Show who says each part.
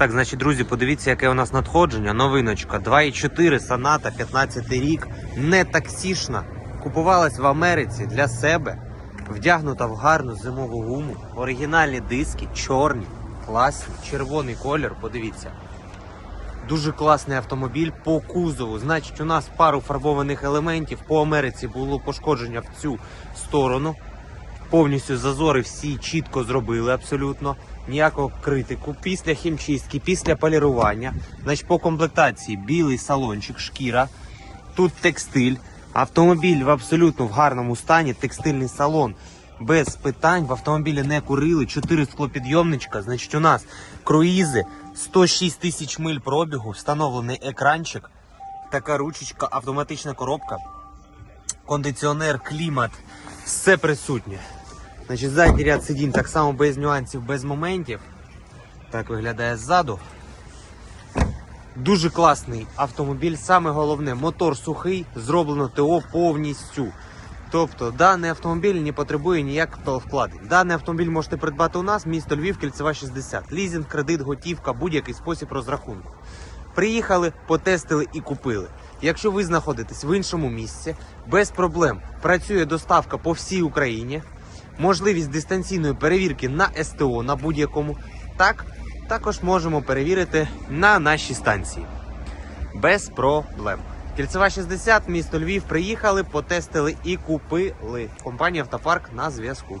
Speaker 1: Так, значить, друзі, подивіться, яке у нас надходження. Новиночка 2,4 Соната, 15 рік, не таксішна. Купувалась в Америці для себе, вдягнута в гарну зимову гуму, оригінальні диски, чорні, класні, червоний колір. Подивіться. Дуже класний автомобіль по кузову. Значить, у нас пару фарбованих елементів. По Америці було пошкодження в цю сторону. Повністю зазори всі чітко зробили абсолютно. Ніякого критику. Після хімчистки, після полірування. Значить, по комплектації білий салончик, шкіра. Тут текстиль. Автомобіль в абсолютно в гарному стані. Текстильний салон без питань. В автомобілі не курили. 4 склопідйомничка. Значить, у нас круїзи 106 тисяч миль пробігу, встановлений екранчик, така ручечка, автоматична коробка, кондиціонер, клімат, все присутнє. Значить, задній ряд сидінь так само без нюансів, без моментів. Так виглядає ззаду. Дуже класний автомобіль. Саме головне, мотор сухий, зроблено ТО повністю. Тобто даний автомобіль не потребує ніякого вкладень. Даний автомобіль можете придбати у нас, місто Львів, кільцева 60. Лізинг, кредит, готівка, будь-який спосіб розрахунку. Приїхали, потестили і купили. Якщо ви знаходитесь в іншому місці, без проблем працює доставка по всій Україні, можливість дистанційної перевірки на СТО на будь-якому. Так, також можемо перевірити на нашій станції. Без проблем. Кільцева 60, місто Львів. Приїхали, потестили і купили. Компанія Автопарк на зв'язку.